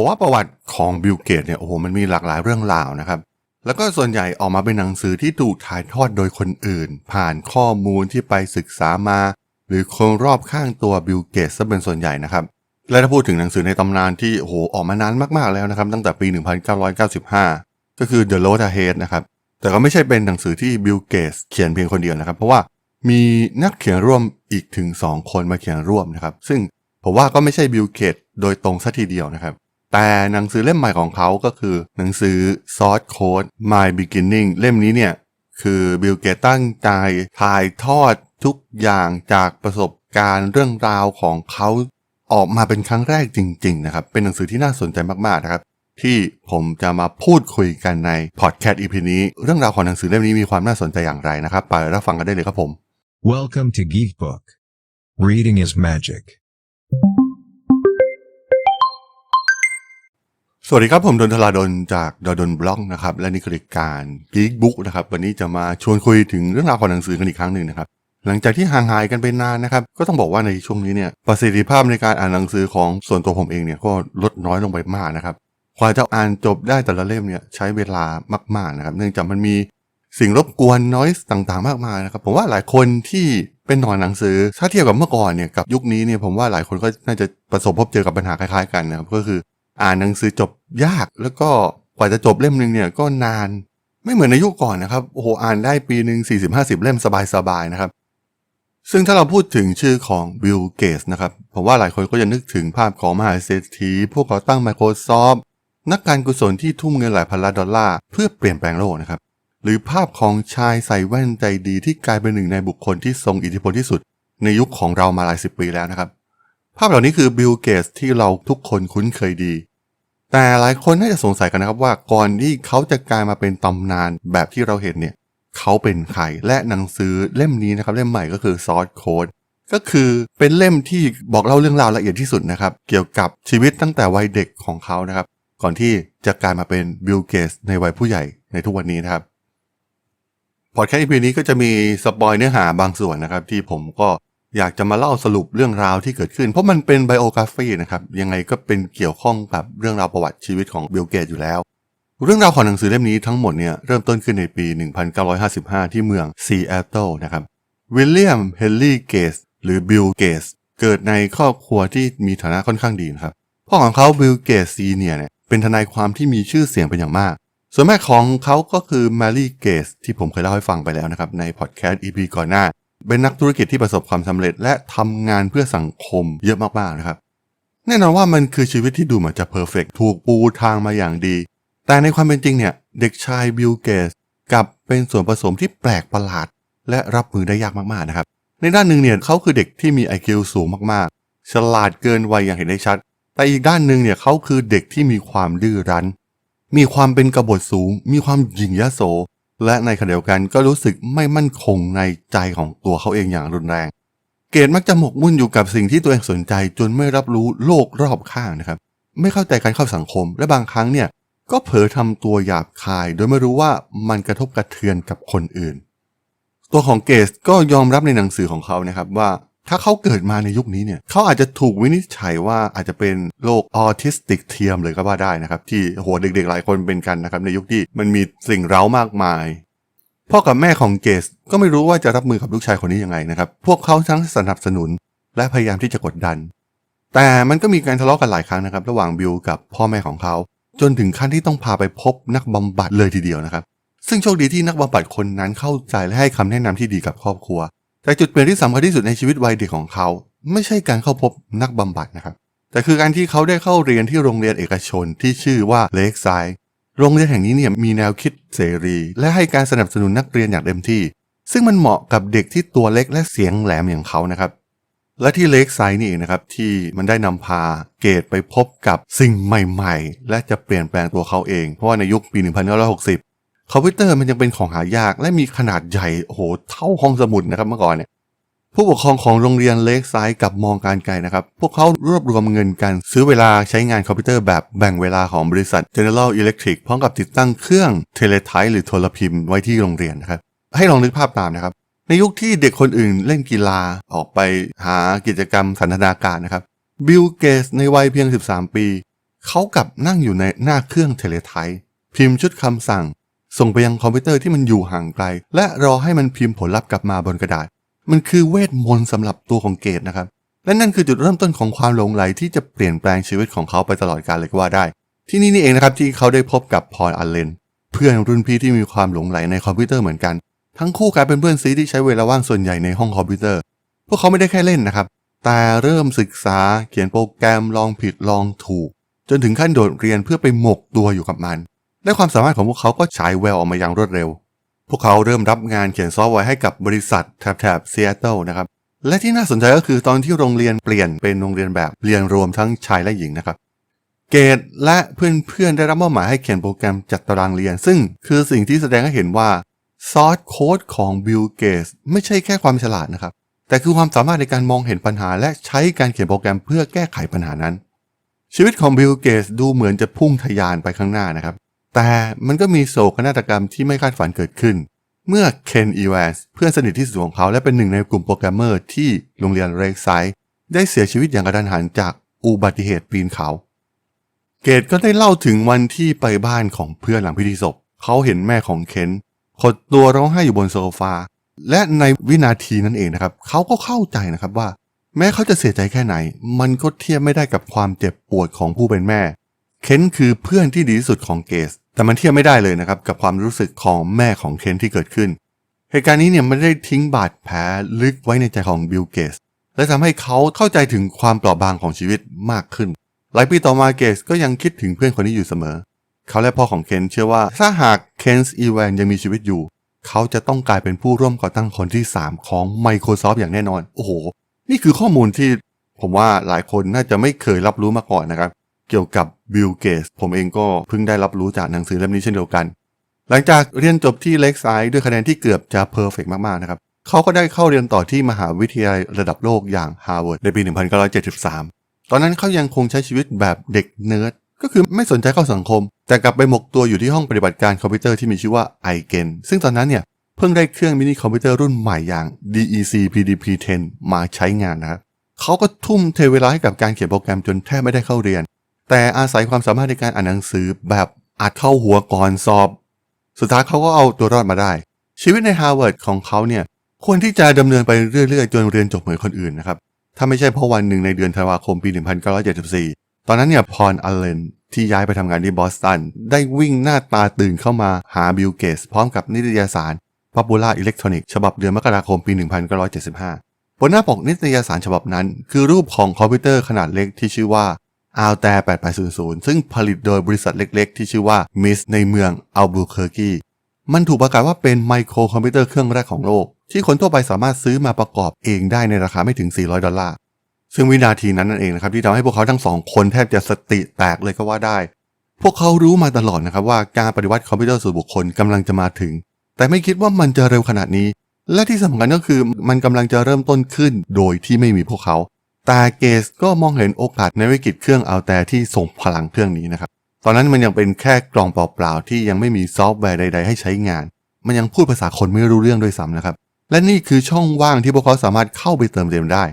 ผมว่าประวัติของบิลเกตเนี่ยโอ้โหมันมีหลากหลายเรื่องราวนะครับ แล้วก็ส่วนใหญ่ออกมาเป็นหนังสือที่ถูกถ่ายทอดโดยคนอื่น ผ่านข้อมูลที่ไปศึกษามา หรือคนรอบข้างตัวบิลเกตซะเป็นส่วนใหญ่นะครับ และถ้าพูดถึงหนังสือในตำนานที่โอ้โหออกมานานมากๆแล้วนะครับ ตั้งแต่ปี 1995 ก็คือ The Road Ahead นะครับแต่ก็ไม่ใช่เป็นหนังสือที่บิลเกตเขียนเพียงคนเดียวนะครับ เพราะว่ามีนักเขียนร่วมอีกถึง 2 คนมาเขียนร่วมนะครับ ซึ่งผมว่าก็ไม่ใช่บิลเกตโดยตรงสัทีเดียวนะครับ แต่หนังสือเล่มใหม่ของเขาก็คือหนังสือ Source Code My Beginning เล่มนี้เนี่ย คือบิลเกตตั้งใจถ่ายทอดทุกอย่างจากประสบการณ์เรื่องราวของเขาออกมาเป็นครั้งแรกจริง ๆ นะครับ เป็นหนังสือที่น่าสนใจมากๆนะครับ ที่ผมจะมาพูดคุยกันในพอดแคสต์ EP นี้ เรื่องราวของหนังสือเล่มนี้มีความน่าสนใจอย่างไรนะครับ ไปรับฟังกันได้เลยครับผม Welcome to Geek Book. Reading is magic. สวัสดีครับ ผมดนทลาดนจากดดนบล็อกนะครับ และนี่คือรายการ Geek Book นะครับ วันนี้จะมาชวนคุยถึงเรื่องราวของหนังสือกันอีกครั้งหนึ่งนะครับ หลังจากที่ห่างหายกันไปนานนะครับ ก็ต้องบอกว่าในช่วงนี้เนี่ยประสิทธิภาพในการอ่านหนังสือของส่วนตัวผมเองเนี่ยก็ลดน้อยลงไปมากนะครับกว่าจะอ่านจบได้แต่ละเล่มเนี่ยใช้เวลามากๆนะครับ เนื่องจากมันมีสิ่งรบกวนน้อยต่างๆ มากมายนะครับผมว่าหลายคนที่เป็นหนอนหนังสือถ้าเทียบกับเมื่อก่อนเนี่ยกับยุคนี้เนี่ยผมว่าหลายคนก็น่าจะประสบพบเจอกับปัญหาคล้ายๆกันนะครับก็คือ อ่านหนังสือจบยาก แล้วก็กว่าจะจบเล่มหนึ่งเนี่ยก็นานไม่เหมือนในยุคก่อนนะครับโอ้โหอ่านได้ปีหนึ่ง40 50 เล่มสบายๆนะครับ ซึ่งถ้าเราพูดถึงชื่อของบิลเกตนะครับผมว่าหลายคนก็จะนึกถึงภาพของมหาเศรษฐีผู้ก่อตั้ง Microsoft นักการกุศลที่ทุ่มเงินหลายพันล้านดอลลาร์เพื่อเปลี่ยนแปลงโลกนะครับหรือภาพของชายใส่แว่นใจดีที่กลายเป็นหนึ่งในบุคคลที่ทรงอิทธิพลที่สุด ในยุคของเรามาหลายสิบปีแล้วนะครับ ภาพเหล่านี้คือบิลเกตที่เราทุกคนคุ้นเคยดี แต่หลายคนน่าจะสงสัยกันนะครับว่าก่อนที่เขาจะกลายมาเป็นตำนานแบบที่เราเห็นเนี่ยเขาเป็นใครและหนังสือเล่มนี้นะครับเล่มใหม่ก็คือ Source Code ก็คือเป็นเล่มที่บอกเล่าเรื่องราวละเอียดที่สุดนะครับ เกี่ยวกับชีวิตตั้งแต่วัยเด็กของเขานะครับ ก่อนที่จะกลายมาเป็นบิลเกตในวัยผู้ใหญ่ในทุกวันนี้นะครับพอดแคสต์ EP นี้ก็จะมีสปอยเนื้อหาบางส่วนนะครับ ที่ผมก็ อยากจะมาเล่าสรุปเรื่องราวที่เกิดขึ้น เพราะมันเป็นไบโอกราฟีนะครับ ยังไงก็เป็นเกี่ยวข้องกับเรื่องราวประวัติชีวิตของบิลเกตอยู่แล้ว เรื่องราวของหนังสือเล่มนี้ทั้งหมดเนี่ยเริ่มต้นขึ้นในปี 1955 ที่เมืองซีแอตเทิลนะครับวิลเลียมเฮนรี่เกตหรือบิลเกตเกิดในครอบครัวที่มีฐานะค่อนข้างดีนะครับพ่อของเขาบิลเกตซีเนียเนี่ยเป็นทนายความที่มีชื่อเสียงเป็นอย่างมาก ส่วนแม่ของเขาก็คือแมรี่เกตที่ผมเคยเล่าให้ฟังไปแล้วนะครับในพอดแคสต์ EP ก่อนหน้า เป็นนักธุรกิจที่ประสบความสำเร็จ และทำงานเพื่อสังคมเยอะมากๆนะครับ แน่นอนว่ามันคือชีวิตที่ดูเหมือนจะเพอร์เฟกถูกปูทางมาอย่างดี แต่ในความเป็นจริงเนี่ย เด็กชายบิลเกตกลับเป็นส่วนผสมที่แปลกประหลาด และรับมือได้ยากมากๆนะครับ ในด้านหนึ่งเนี่ยเขาคือเด็กที่มี IQ สูงมากๆ ฉลาดเกินวัยอย่างเห็นได้ชัด แต่อีกด้านหนึ่งเนี่ยเขาคือเด็กที่มีความดื้อรั้น มีความเป็นกบฏสูง มีความหยิ่งยโส และในขณะเดียวกันก็รู้สึกไม่มั่นคงในใจของตัวเขาเองอย่างรุนแรง เกดมักจะหมกมุ่นอยู่กับสิ่งที่ตัวเองสนใจ จนไม่รับรู้โลกรอบข้างนะครับ ไม่เข้าใจการเข้าสังคม และบางครั้งเนี่ยก็เผลอทำตัวหยาบคาย โดยไม่รู้ว่ามันกระทบกระเทือนกับคนอื่น ตัวของเกสก็ยอมรับในหนังสือของเขานะครับว่า ถ้าเขาเกิดมาในยุคนี้เนี่ยเขาอาจจะถูกวินิจฉัยว่าอาจจะเป็นโรคออทิสติกเทียมเลยก็ว่าได้นะครับ ที่โหเด็กๆหลายคนเป็นกันนะครับ ในยุคที่มันมีสิ่งเร้ามากมาย พ่อกับแม่ของเกสก็ไม่รู้ว่าจะรับมือกับลูกชายคนนี้ยังไงนะครับ พวกเขาทั้งสนับสนุน และพยายามที่จะกดดัน แต่มันก็มีการทะเลาะกันหลายครั้งนะครับ ระหว่างบิลกับพ่อแม่ของเขา จนถึงขั้นที่ต้องพาไปพบนักบำบัดเลยทีเดียวนะครับ ซึ่งโชคดีที่นักบำบัดคนนั้นเข้าใจและให้คำแนะนำที่ดีกับครอบครัว แต่จุดเปลี่ยนที่สำคัญที่สุดในชีวิตวัยเด็กของเขา ไม่ใช่การเข้าพบนักบำบัดนะครับ แต่คือการที่เขาได้เข้าเรียนที่โรงเรียนเอกชนที่ชื่อว่าเลกไซโรงเรียนแห่งนี้เนี่ยมีแนวคิดเสรี และให้การสนับสนุนนักเรียนอย่างเต็มที่ ซึ่งมันเหมาะกับเด็กที่ตัวเล็กและเสียงแหลมอย่างเขานะครับ และที่เลกไซนี่เองนะครับที่มันได้นำพาเกตไปพบกับสิ่งใหม่ ๆ และจะเปลี่ยนแปลงตัวเขาเอง เพราะว่าในยุคปี 1960 คอมพิวเตอร์มันยังเป็นของหายาก และมีขนาดใหญ่โอ้โหเท่าห้องสมุดนะครับเมื่อก่อนเนี่ยผู้ปกครองของโรงเรียนเลกไซด์กับมองการไกลนะครับ พวกเขารวบรวมเงินกัน ซื้อเวลาใช้งานคอมพิวเตอร์แบบแบ่งเวลาของบริษัท General Electric พร้อมกับติดตั้งเครื่องเทเลไทป์หรือโทรพิมพ์ไว้ที่โรงเรียนนะครับ ให้ลองนึกภาพตามนะครับ ในยุคที่เด็กคนอื่นเล่นกีฬาออกไปหากิจกรรมสันทนาการนะครับบิลเกตในวัยเพียง 13 ปี เขากลับนั่งอยู่ในหน้าเครื่องเทเลไทป์พิมพ์ชุดคำสั่ง ส่งไปยังคอมพิวเตอร์ที่มันอยู่ห่างไกล และรอให้มันพิมพ์ผลลัพธ์กลับมาบนกระดาษ มันคือเวทมนต์สำหรับตัวของเกตนะครับ และนั่นคือจุดเริ่มต้นของความหลงไหลที่จะเปลี่ยนแปลงชีวิตของเขาไปตลอดกาลเลยก็ว่าได้ ที่นี่นี่เองนะครับที่เขาได้พบกับพอลอัลเลนเพื่อนรุ่นพี่ที่มีความหลงไหลในคอมพิวเตอร์เหมือนกัน ทั้งคู่กลายเป็นเพื่อนซีที่ใช้เวลาว่างส่วนใหญ่ในห้องคอมพิวเตอร์ พวกเขาไม่ได้แค่เล่นนะครับ แต่เริ่มศึกษาเขียนโปรแกรมลองผิดลองถูก จนถึงขั้นโดดเรียนเพื่อไปหมกตัวอยู่กับมัน และความสามารถของพวกเขาก็ฉายแววออกมาอย่างรวดเร็ว พวกเขาเริ่มรับงานเขียนซอฟต์แวร์ให้กับบริษัทแถบแถบซีแอตเทิลนะครับ และที่น่าสนใจก็คือตอนที่โรงเรียนเปลี่ยนเป็นโรงเรียนแบบเรียนรวมทั้งชายและหญิงนะครับ เกตและเพื่อนๆได้รับมอบหมายให้เขียนโปรแกรมจัดตารางเรียน ซึ่งคือสิ่งที่แสดงให้เห็นว่าซอสโค้ดของบิลเกตไม่ใช่แค่ความฉลาดนะครับ แต่คือความสามารถในการมองเห็นปัญหา และใช้การเขียนโปรแกรมเพื่อแก้ไขปัญหานั้น ชีวิตของบิลเกตดูเหมือนจะพุ่งทะยานไปข้างหน้านะครับ แต่มันก็มีโศกนาฏกรรมที่ไม่คาดฝันเกิดขึ้น เมื่อเคนอีแวนส์เพื่อนสนิทที่สุดของเขาและเป็นหนึ่งในกลุ่มโปรแกรมเมอร์ที่โรงเรียนเรกไซด์ได้เสียชีวิตอย่างกระทันหันจากอุบัติเหตุปีนเขา เกตก็ได้เล่าถึงวันที่ไปบ้านของเพื่อนหลังพิธีศพ เขาเห็นแม่ของเคนขดตัวร้องไห้อยู่บนโซฟา และในวินาทีนั้นเองนะครับ เขาก็เข้าใจนะครับว่า แม้เขาจะเสียใจแค่ไหน มันก็เทียบไม่ได้กับความเจ็บปวดของผู้เป็นแม่ เคนคือเพื่อนที่ดีที่สุดของเกส แต่มันเทียบไม่ได้เลยนะครับกับความรู้สึกของแม่ของเคนที่เกิดขึ้น เหตุการณ์นี้เนี่ยไม่ได้ทิ้งบาดแผลลึกไว้ในใจของบิลเกส และทำให้เขาเข้าใจถึงความเปราะบางของชีวิตมากขึ้น หลายปีต่อมาเกสก็ยังคิดถึงเพื่อนคนนี้อยู่เสมอ เขาและพ่อของเคนเชื่อว่าถ้าหากเคนส์อีแวนยังมีชีวิตอยู่ เขาจะต้องกลายเป็นผู้ร่วมก่อตั้งคนที่ 3 ของ Microsoft อย่างแน่นอน โอ้โห นี่คือข้อมูลที่ผมว่าหลายคนน่าจะไม่เคยรับรู้มาก่อนนะครับ เกี่ยวกับ บิลเกสผมเองก็เพิ่งได้รับรู้จากหนังสือเล่มนี้เช่นเดียวกัน หลังจากเรียนจบที่เล็กไซด์ด้วยคะแนนที่เกือบจะเพอร์เฟกมากๆนะครับเขาก็ได้เข้าเรียนต่อที่มหาวิทยาลัยระดับโลกอย่างฮาร์วาร์ดในปี 1973 ตอนนั้นเขายังคงใช้ชีวิตแบบเด็กเนิร์ดก็คือไม่สนใจเข้าสังคม แต่กลับไปหมกตัวอยู่ที่ห้องปฏิบัติการคอมพิวเตอร์ที่มีชื่อว่า iGen ซึ่งตอนนั้นเนี่ยเพิ่งได้เครื่องมินิคอมพิวเตอร์รุ่นใหม่อย่าง DEC PDP-10 มาใช้งานนะครับเขาก็ทุ่มเทเวลาให้กับการเขียนโปรแกรมจนแทบไม่ได้เข้าเรียน แต่อาศัยความสามารถในการอ่านหนังสือแบบอัดเข้าหัวก่อนสอบ สุดท้ายเขาก็เอาตัวรอดมาได้ ชีวิตในฮาร์วาร์ดของเขาเนี่ยควรที่จะดำเนินไปเรื่อยๆ จนเรียนจบเหมือนคนอื่นนะครับ ถ้าไม่ใช่เพราะวันหนึ่งในเดือนธันวาคมปี 1974 ตอนนั้นเนี่ยพอลอัลเลนที่ย้ายไปทำงานที่บอสตัน ได้วิ่งหน้าตาตื่นเข้ามาหาบิลเกส พร้อมกับนิตยสาร Popular Electronic ฉบับเดือนมกราคมปี 1975 บนหน้าปกนิตยสารฉบับนั้น คือรูปของคอมพิวเตอร์ขนาดเล็กที่ชื่อว่า Altair 8800 ซึ่งผลิตโดยบริษัทเล็กๆ ที่ชื่อว่า MIS ในเมืองอัลบูเคอร์กีมันถูกประกาศว่าเป็นไมโครคอมพิวเตอร์เครื่องแรกของโลก ที่คนทั่วไปสามารถซื้อมาประกอบเองได้ในราคาไม่ถึง 400 ดอลลาร์ ซึ่งวินาทีนั้นนั่นเองนะครับที่ทำให้พวกเขาทั้งสองคนแทบจะสติแตกเลยก็ว่าได้ พวกเขารู้มาตลอดนะครับว่าการปฏิวัติคอมพิวเตอร์ส่วนบุคคลกำลังจะมาถึง แต่ไม่คิดว่ามันจะเร็วขนาดนี้ และที่สำคัญก็คือมันกำลังจะเริ่มต้นขึ้น โดยที่ไม่มีพวกเขา ต่เกสก็มองเห็นโอกาสในวิกฤตเครื่องเอาแต่ที่ส่งพลังเครื่องนี้นะครับ ตอนนั้นมันยังเป็นแค่กล่องเปล่าๆที่ยังไม่มีซอฟต์แวร์ใด ๆ ให้ใช้งาน มันยังพูดภาษาคนไม่รู้เรื่องด้วยซ้ำนะครับ และนี่คือช่องว่างที่พวกเขาสามารถเข้าไปเติมเต็มได้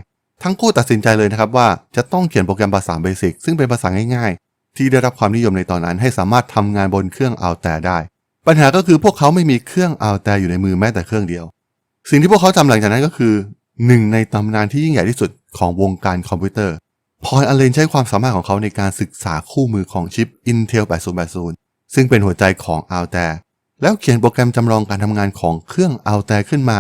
ทั้งคู่ตัดสินใจเลยนะครับว่าจะต้องเขียนโปรแกรมภาษาเบสิกซึ่งเป็นภาษาง่ายๆ ที่ได้รับความนิยมในตอนนั้นให้สามารถทำงานบนเครื่องเอาแต่ได้ ปัญหาก็คือพวกเขาไม่มีเครื่องเอาแต่อยู่ในมือแม้แต่เครื่องเดียว สิ่งที่พวกเขาทำหลังจากนั้นก็คือ หนึ่งในตำนานที่ยิ่งใหญ่ที่สุดของวงการคอมพิวเตอร์ พอลอเลนใช้ความสามารถของเขาในการศึกษาคู่มือของชิป Intel 8080 ซึ่งเป็นหัวใจของ Altair แล้วเขียนโปรแกรมจำลองการทำงานของเครื่อง Altair ขึ้นมา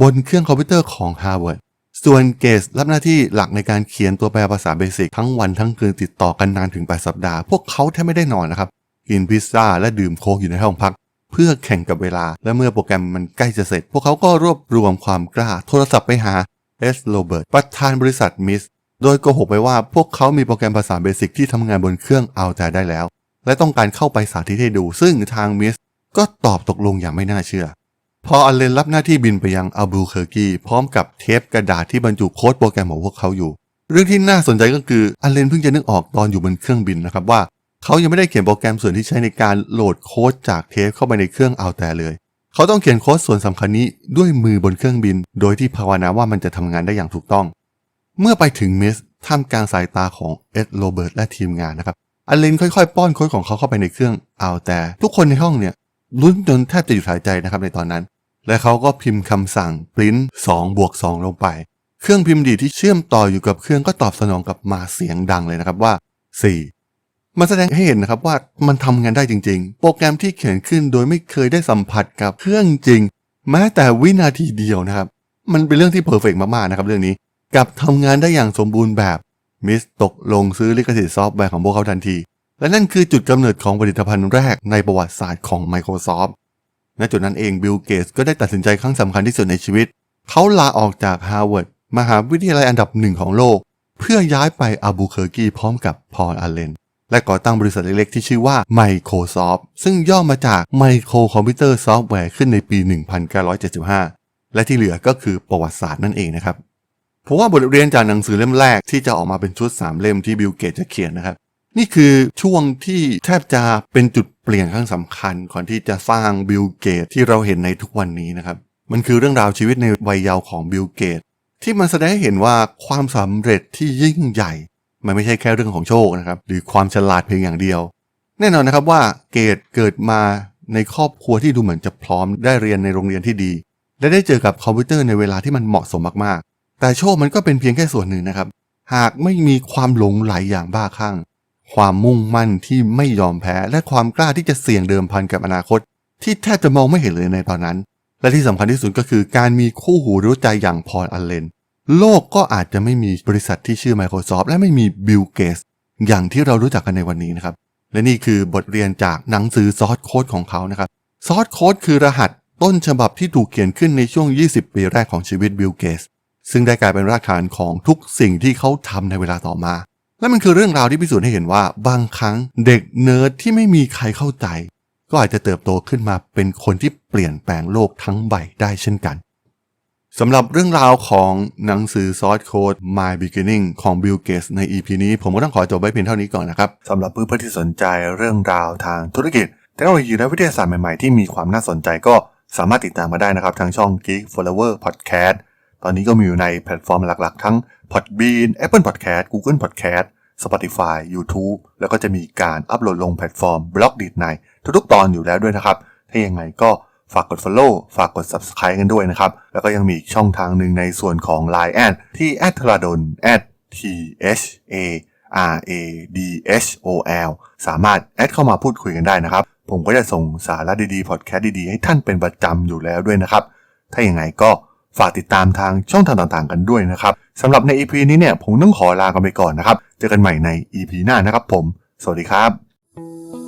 บนเครื่องคอมพิวเตอร์ของ Harvard ส่วนเกสรับหน้าที่หลักในการเขียนตัวแปลภาษาเบสิกทั้งวันทั้งคืนติดต่อกันนานถึง 8 สัปดาห์ พวกเขาแทบไม่ได้นอนนะครับ กินพิซซ่าและดื่มโค้กอยู่ในห้องพัก เพื่อแข่งกับเวลา และเมื่อโปรแกรมมันใกล้จะเสร็จ พวกเขาก็รวบรวมความกล้า โทรศัพท์ไปหาเอสโรเบิร์ตประธานบริษัทมิสโดยโกหกไปว่าพวกเขามีโปรแกรมภาษาเบสิกที่ทำงานบนเครื่องเอาแต่ได้แล้ว และต้องการเข้าไปสาธิตให้ดู ซึ่งทางมิสก็ตอบตกลงอย่างไม่น่าเชื่อ พออัลเลนรับหน้าที่บินไปยังอัลบูเคอร์กีพร้อมกับเทปกระดาษที่บรรจุโค้ดโปรแกรมของพวกเขาอยู่ เรื่องที่น่าสนใจก็คืออัลเลนเพิ่งจะนึกออกตอนอยู่บนเครื่องบินนะครับว่า เขายังไม่ได้เขียนโปรแกรมส่วนที่ใช้ในการโหลดโค้ดจากเทปเข้าไปในเครื่องเอาแต่เลย เขาต้องเขียนโค้ดส่วนสำคัญนี้ด้วยมือบนเครื่องบิน โดยที่ภาวนาว่ามันจะทำงานได้อย่างถูกต้อง เมื่อไปถึงเมสท่ามกลางสายตาของเอ็ดโรเบิร์ตและทีมงานนะครับอเลนค่อยๆ ป้อนโค้ดของเขาเข้าไปในเครื่องเอาแต่ ทุกคนในห้องเนี่ยลุ้นจนแทบจะหยุดหายใจนะครับในตอนนั้น และเขาก็พิมพ์คำสั่งปริ้น2บวก2ลงไป เครื่องพิมพ์ดีที่เชื่อมต่ออยู่กับเครื่องก็ตอบสนองกลับมาเสียงดังเลยนะครับว่า 4 มันแสดงให้เห็นนะครับว่ามันทำงานได้จริง ๆ โปรแกรมที่เขียนขึ้นโดยไม่เคยได้สัมผัสกับเครื่องจริง แม้แต่วินาทีเดียวนะครับ มันเป็นเรื่องที่เพอร์เฟกมากๆนะครับเรื่องนี้กับทำงานได้อย่างสมบูรณ์แบบมิสตกลงซื้อลิขสิทธิ์ซอฟต์แวร์ของพวกเขาทันที และนั่นคือจุดกำเนิดของผลิตภัณฑ์แรกในประวัติศาสตร์ของ Microsoft ณจุดนั้นเองบิลเกตส์ก็ได้ตัดสินใจครั้งสำคัญที่สุดในชีวิต เขาลาออกจากฮาร์วาร์ดมหาวิทยาลัยอันดับหนึ่งของโลก เพื่อย้ายไปอาบูเคอร์กีพร้อมกับพอลอัลเลน และก่อตั้งบริษัทเล็กๆ ที่ชื่อว่า Microsoft ซึ่งย่อมาจาก Micro Computer Software ขึ้นในปี 1975 และที่เหลือก็คือประวัติศาสตร์นั่นเองนะครับผมว่าบทเรียนจากหนังสือเล่มแรกที่จะออกมาเป็นชุด 3 เล่มที่บิลเกตจะเขียนนะครับ นี่คือช่วงที่แทบจะเป็นจุดเปลี่ยนครั้งสำคัญก่อนที่จะสร้างบิลเกตที่เราเห็นในทุกวันนี้นะครับ มันคือเรื่องราวชีวิตในวัยเยาว์ของบิลเกตที่มันแสดงให้เห็นว่าความสำเร็จที่ยิ่งใหญ่ มันไม่ใช่แค่เรื่องของโชคนะครับหรือความฉลาดเพียงอย่างเดียว แน่นอนนะครับว่าเกตเกิดมาในครอบครัวที่ดูเหมือนจะพร้อมได้เรียนในโรงเรียนที่ดี และได้เจอกับคอมพิวเตอร์ในเวลาที่มันเหมาะสมมากๆ แต่โชคมันก็เป็นเพียงแค่ส่วนหนึ่งนะครับ หากไม่มีความหลงไหลอย่างบ้าคลั่งความมุ่งมั่นที่ไม่ยอมแพ้และความกล้าที่จะเสี่ยงเดิมพันกับอนาคต ที่แทบจะมองไม่เห็นเลยในตอนนั้น และที่สำคัญที่สุดก็คือการมีคู่หูรู้ใจอย่างพอลอัลเลน โลกก็อาจจะไม่มีบริษัทที่ชื่อ Microsoft และไม่มีบิลเกตอย่างที่เรารู้จักกันในวันนี้นะครับ และนี่คือบทเรียนจากหนังสือซอสโค้ดของเขานะครับซอสโค้ดคือรหัสต้นฉบับที่ถูกเขียนขึ้นในช่วง 20 ปีแรกของชีวิตบิลเกตซึ่งได้กลายเป็นรากฐานของทุกสิ่งที่เขาทำในเวลาต่อมา และมันคือเรื่องราวที่พิสูจน์ให้เห็นว่าบางครั้งเด็กเนิร์ดที่ไม่มีใครเข้าใจ ก็อาจจะเติบโตขึ้นมาเป็นคนที่เปลี่ยนแปลงโลกทั้งใบได้เช่นกัน สำหรับเรื่องราวของหนังสือ Source Code My Beginning ของ Bill Gates ใน EP นี้ผมก็ต้องขอจบไว้เพียงเท่านี้ก่อนนะครับสำหรับเพื่อนๆที่สนใจเรื่องราวทางธุรกิจเทคโนโลยีและวิทยาศาสตร์ใหม่ๆ ที่มีความน่าสนใจก็สามารถติดตามมาได้นะครับทางช่อง Geek Flower Podcast ตอนนี้ก็มีอยู่ในแพลตฟอร์มหลักๆ ทั้ง Podbean Apple Podcast Google Podcast Spotify YouTube แล้วก็จะมีการอัปโหลดลงแพลตฟอร์ม b l o g d i t ในทุกๆ ตอนอยู่แล้วด้วยนะครับ ถ้ายังไงก็ ฝากกด Follow ฝากกด Subscribe กันด้วยนะครับ แล้วก็ยังมีช่องทางหนึ่งในส่วนของ Line แอดที่ a d t h a d o n t h a r a d h o l สามารถแอดเข้ามาพูดคุยกันได้นะครับ ผมก็จะส่งสาระดีๆ พอดแคสต์ดีๆ ให้ท่านเป็นประจำอยู่แล้วด้วยนะครับ ถ้าอย่างไงก็ฝากติดตามทางช่องทางต่างๆ กันด้วยนะครับสำหรับใน EP นี้เนี่ยผมต้องขอลากันไปก่อนนะครับ เจอกันใหม่ใน EP หน้านะครับผม สวัสดีครับ